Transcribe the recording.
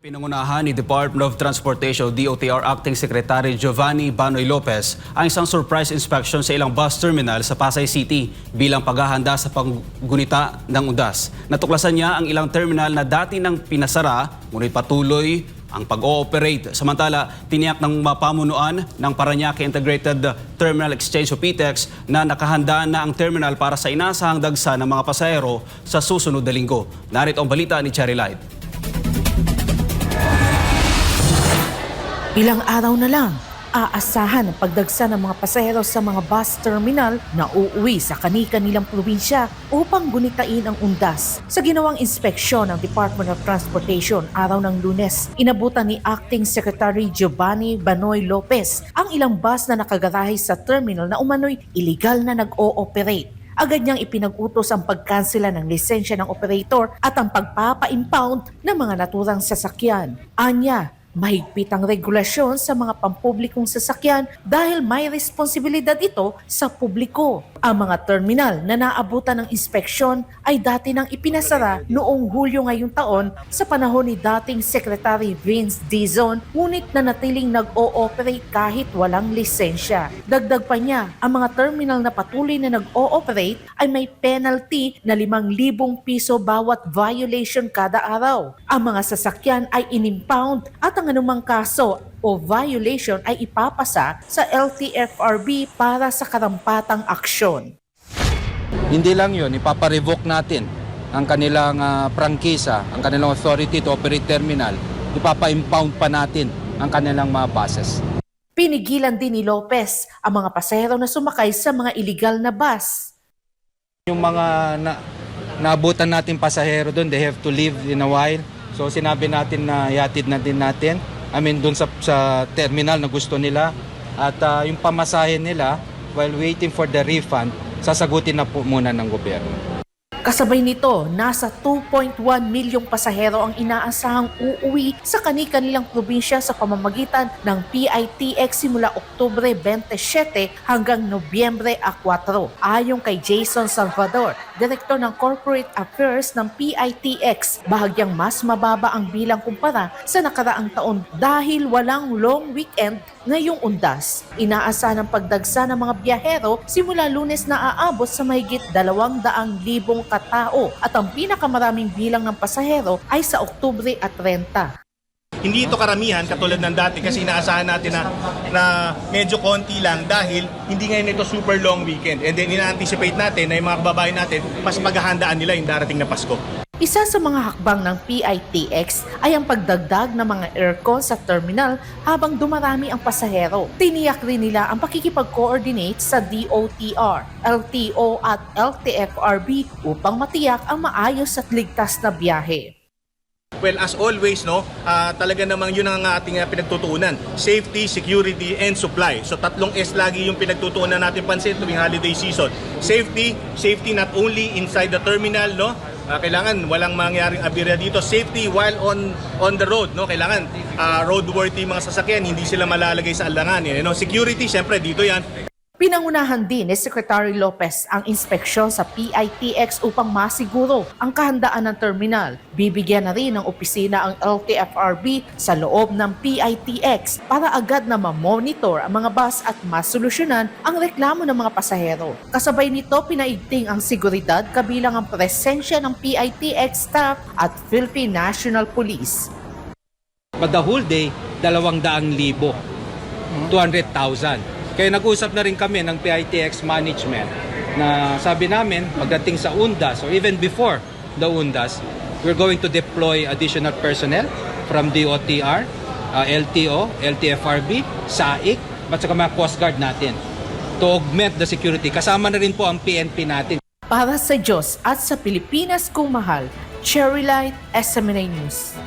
Pinangunahan ni Department of Transportation DOTR Acting Secretary Giovanni Banoy Lopez ang isang surprise inspection sa ilang bus terminal sa Pasay City bilang paghahanda sa paggunita ng undas. Natuklasan niya ang ilang terminal na dati nang pinasara ngunit patuloy ang pag-ooperate. Samantala, tiniyak ng mapamunuan ng Paranaque Integrated Terminal Exchange o PTEX na nakahanda na ang terminal para sa inasahang dagsa ng mga pasahero sa susunod na linggo. Narito ang balita ni Cherry Light. Ilang araw na lang, aasahan ang pagdagsa ng mga pasahero sa mga bus terminal na uuwi sa kani-kanilang probinsya upang gunitain ang undas. Sa ginawang inspeksyon ng Department of Transportation araw ng lunes, inabutan ni Acting Secretary Giovanni Banoy Lopez ang ilang bus na nakagarahe sa terminal na umano'y illegal na nag-o-operate. Agad niyang ipinag-utos ang pagkansela ng lisensya ng operator at ang pagpapa-impound ng mga naturang sasakyan. Anya, Mahigpit ang regulasyon sa mga pampublikong sasakyan dahil may responsibilidad ito sa publiko. Ang mga terminal na naabutan ng inspeksyon ay dati nang ipinasara noong Hulyo ngayong taon sa panahon ni dating Secretary Vince Dizon ngunit nanatiling nag-o-operate kahit walang lisensya. Dagdag pa niya, ang mga terminal na patuloy na nag-o-operate ay may penalty na 5,000 piso bawat violation kada araw. Ang mga sasakyan ay inimpound at ang anumang kaso o violation ay ipapasa sa LTFRB para sa karampatang aksyon. Hindi lang yun, ipaparevoke natin ang kanilang ah, prangkisa, ang kanilang authority to operate terminal. Ipapa-impound pa natin ang kanilang mga buses. Pinigilan din ni Lopez ang mga pasahero na sumakay sa mga illegal na bus. Yung mga na, naabutan natin pasahero doon, they have to leave in a while. So sinabi natin na yatid na din natin. I mean doon sa, sa terminal na gusto nila. At ah, yung pamasahe nila, while waiting for the refund, sasagutin na po muna ng gobyerno. Kasabay nito, nasa 2.1 milyong pasahero ang inaasahang uuwi sa kani-kanilang probinsya sa pamamagitan ng PITX simula Oktubre 27 hanggang Nobyembre 4. Ayon kay Jason Salvador, Direktor ng Corporate Affairs ng PITX, bahagyang mas mababa ang bilang kumpara sa nakaraang taon dahil walang long weekend ngayong undas. Inaasahan ang pagdagsa ng mga biyahero simula lunes na aabot sa mahigit 200,000 katao at ang pinakamaraming bilang ng pasahero ay sa Oktubre at 30. Hindi ito karamihan katulad ng dati kasi inaasahan natin na, na medyo konti lang dahil hindi ngayon ito super long weekend. And then ina-anticipate natin na yung mga kababayan natin mas maghahandaan nila yung darating na Pasko. Isa sa mga hakbang ng PITX ay ang pagdagdag ng mga aircon sa terminal habang dumarami ang pasahero. Tiniyak rin nila ang pakikipag-coordinate sa DOTR, LTO at LTFRB upang matiyak ang maayos at ligtas na biyahe. Well, as always, no, ah, talaga namang yun ang ating ah, pinagtutuunan. Safety, security, and supply. So tatlong S lagi yung pinagtutuunan natin pansin tuwing holiday season. Safety, safety not only inside the terminal, no, Ah, kailangan walang mangyaring aberya dito. Safety while on on the road, no? Kailangan ah, roadworthy mga sasakyan, hindi sila malalagay sa alanganin. You know? Security, syempre dito 'yan. Pinangunahan din ni Secretary Lopez ang inspeksyon sa PITX upang masiguro ang kahandaan ng terminal. Bibigyan na rin ng opisina ang LTFRB sa loob ng PITX para agad na ma-monitor ang mga bus at masolusyonan ang reklamo ng mga pasahero. Kasabay nito, pinaigting ang seguridad kabilang ang presensya ng PITX staff at Philippine National Police. But the whole day, 200,000. 200,000. Kaya nag-usap na rin kami ng PITX management na sabi namin pagdating sa UNDAS or even before the UNDAS, we're going to deploy additional personnel from DOTR, uh, LTO, LTFRB, SAIC, at saka mga Coast Guard natin to augment the security. Kasama na rin po ang PNP natin. Para sa Diyos at sa Pilipinas kung mahal, Cherry Light, SMNA News.